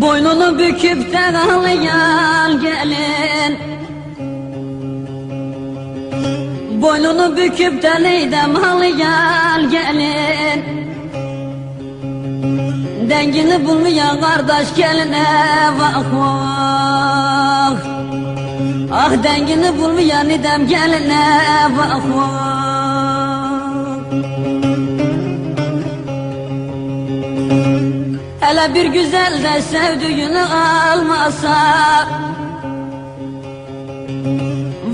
Boynunu büküp de ağlayan Boynunu büküp de neydem ağlayan gelin. Dengini bulmayan kardeş geline vah vah Ah dengini bulmayan idem geline vah vah Hele bir güzel de sevdiğini almasa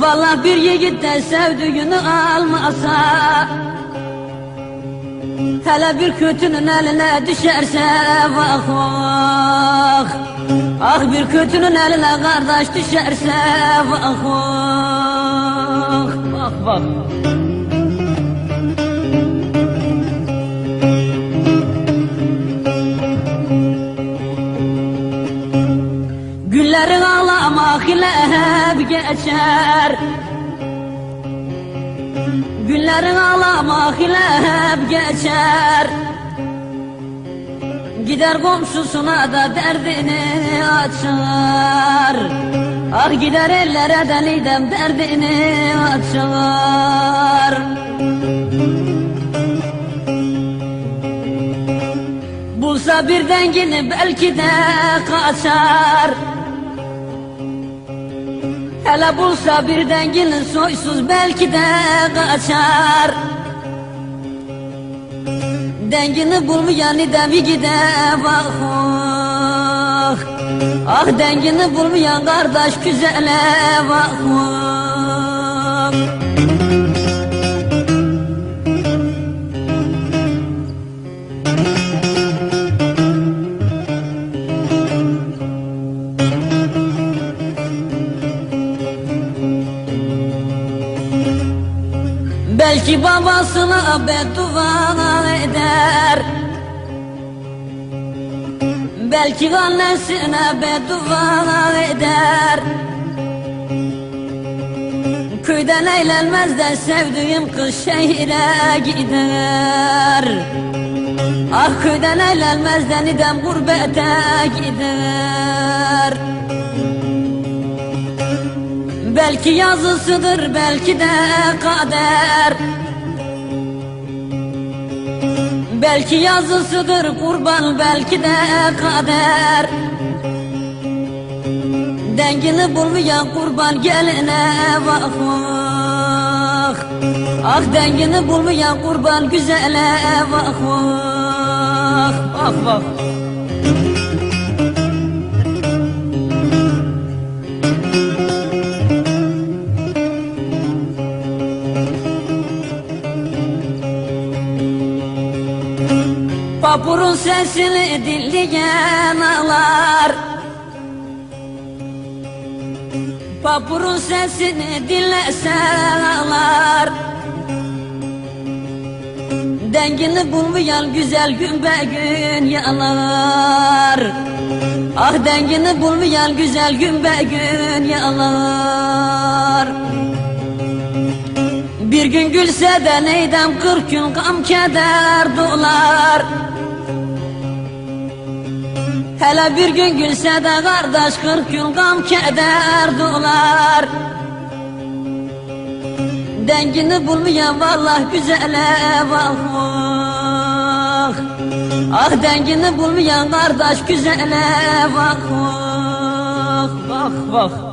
Vallahi bir yiğit de sevdiğini almasa Hele bir kötünün eline düşerse vah vah. Ah bir kötünün eline kardeş düşerse vah vah. Vah vah hep geçer. Günlerin ağlamak ile hep geçer. Gider komşusuna da derdini açar. Ah gider ellere de derdini açar. Bulsa bir dengini belki de kaçar Hele bulsa bir dengini soysuz belki de kaçar. Dengini bulmayan idemi gide vah vah. Ah dengini bulmayan kardeş güzele vah vah Belki babasına beddua eder. Belki annesine beddua eder. Köyden eğlenmez de sevdiğim kız şehire gider. Ah köyden eğlenmez de nidem gurbete gider Belki yazısıdır belki de kader. Belki yazısıdır kurban belki de kader. Dengini bulmayan kurban geline vah vah Ah dengini bulmayan kurban güzele vah vah Vah vah Vapurun sesini dinleyen ağlar. Vapurun sesini dinlesen ağlar. Dengini bulmayan güzel gün be gün yalar. Ah dengini bulmayan güzel gün be gün yalar Bir gün gülse de neydem kırk gün gam keder dolar Hele bir gün gülse de kardeş kırk gün gam keder dolar Dengini bulmayan vallahi güzele vah vah Ah dengini bulmayan kardeş güzele vah vah Vah vah